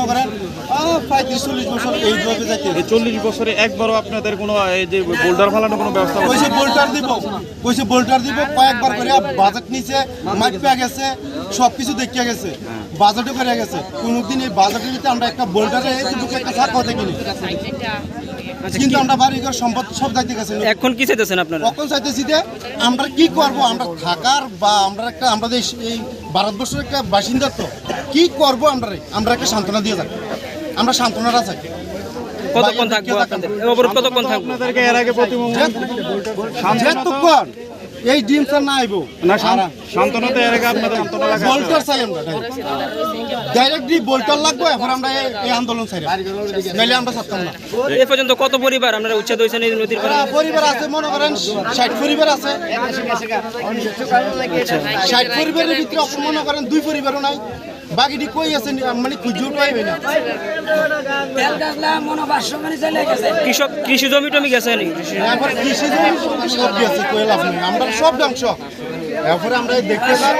মনে করেন পঁয়ত্রিশ চল্লিশ বছর এইভাবে যাইতে এই চল্লিশ বছরে একবারও আপনাদের কোনো এই যে বোল্ডার কোনো ব্যবস্থা কইছে দিব কইছে দিব কয়েকবার করে বাজেট নিচে মাইক পেয়ে গেছে সব কিছু দেখিয়ে গেছে। বাজেটও করে গেছে। কোনোদিন এই বাজেটের ভিতরে আমরা একটা বোল্টারে এইটুকু একটা ছাড় কথা কিনি। কিন্তু আমরা বাড়ি ঘর সম্পদ সব যাইতে গেছে। এখন কি চাইতেছেন আপনারা? কখন চাইতেছি যে আমরা কি করব? আমরা থাকার বা আমরা একটা আমরা দেশ এই ভারতবর্ষের একটা বাসিন্দা তো। কি করব আমরা আমরা একটা সান্ত্বনা দিয়ে থাকি আমরা সান্ত্বনাটা চাই কতক্ষণ থাকব আপনাদের? অবরোধ কতক্ষণ থাকব? আপনাদেরকে এর আগে প্রতি যেতক্ষণ এই ডিম স্যার না আইব। না শান- শান্তনাতে এর আগে আপনাদের শান্তনা লাগা বোল্টার চাই আমরা ডাইরেক্টলি বোল্টার লাগবে এখন আমরা এই- এই আন্দোলন চাই। নাইলে আমরা ছাড়তাম না। এ পর্যন্ত কত পরিবার আপনারা উচ্ছেদ হয়েছেন এই নদীর আহ, পরিবার আছে মনে করেন ষাট পরিবার আছে। ষাট পরিবারের ভিতরে মনে করেন দুই পরিবারও নাই। বাকিটি কই আছে? মানে খুঁজেও পাইবে না। কৃষক কৃষি জমি টমি গেছে কৃষি জমি সব গেছে কই লাভ নেই। আমরা সব ধ্বংস। এরপরে আমরা দেখতে পাই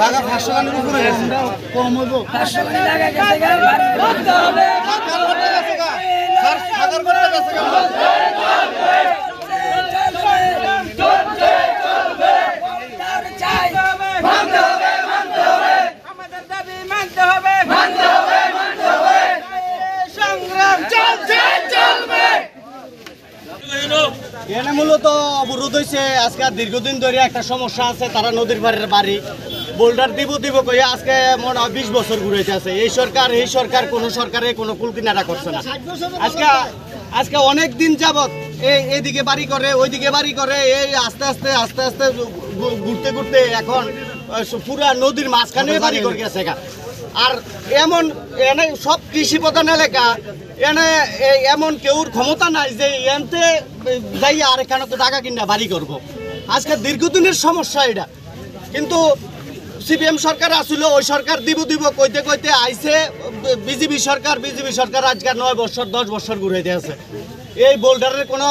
জায়গা পাঁচশো গানের উপরে। কম হইব এখানে মূলত অবরোধ হয়েছে আজকে আর দীর্ঘদিন ধরে একটা সমস্যা আছে তারা নদীর পাড়ের বাড়ি। বোল্ডার দিব দিব কই আজকে মনে হয় বিশ বছর ঘুরেছে আছে। এই সরকার এই সরকার কোন সরকারে কোনো কুল কিনারা করছে না। আজকে আজকে অনেক দিন যাবত এই এদিকে বাড়ি করে ওইদিকে বাড়ি করে এই আস্তে আস্তে আস্তে আস্তে ঘুরতে ঘুরতে এখন পুরা নদীর মাঝখানে বাড়ি করে গেছে আর এমন এনে সব কৃষি প্রধান এলাকা এনে এমন কেউর ক্ষমতা নাই যে এনতে যাই আর এখানে তো টাকা কিনা বাড়ি করব। আজকে দীর্ঘদিনের সমস্যা এটা। কিন্তু সিপিএম সরকার আসলে ওই সরকার দিব দিব কইতে কইতে আইছে বিজেপি সরকার বিজেপি সরকার আজকে নয় বছর দশ বছর ঘুরাইতে আছে এই বোল্ডারের কোনো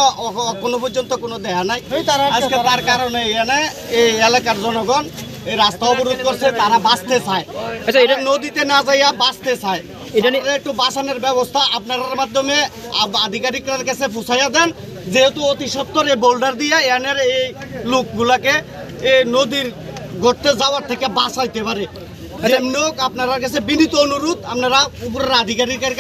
কোনো পর্যন্ত কোনো দেয়া নাই। আজকে তার কারণে এনে এই এলাকার জনগণ এই রাস্তা অবরোধ করছে তারা বাঁচতে চায়। আচ্ছা, এটা- নদীতে না যাইয়া বাঁচতে চায়। এটা নিয়ে- একটু বাঁচানোর ব্যবস্থা আপনার মাধ্যমে আধিকারিকদের কাছে পৌঁছাইয়া দেন। যেহেতু অতি সত্তর এই বোল্ডার দিয়ে এনের এই লোকগুলাকে এই নদীর গড়তে যাওয়ার থেকে বাঁচাইতে পারে। হোক আপনার কাছে বিনীত অনুরোধ আপনারা উপরের আধিকারিকের কাছে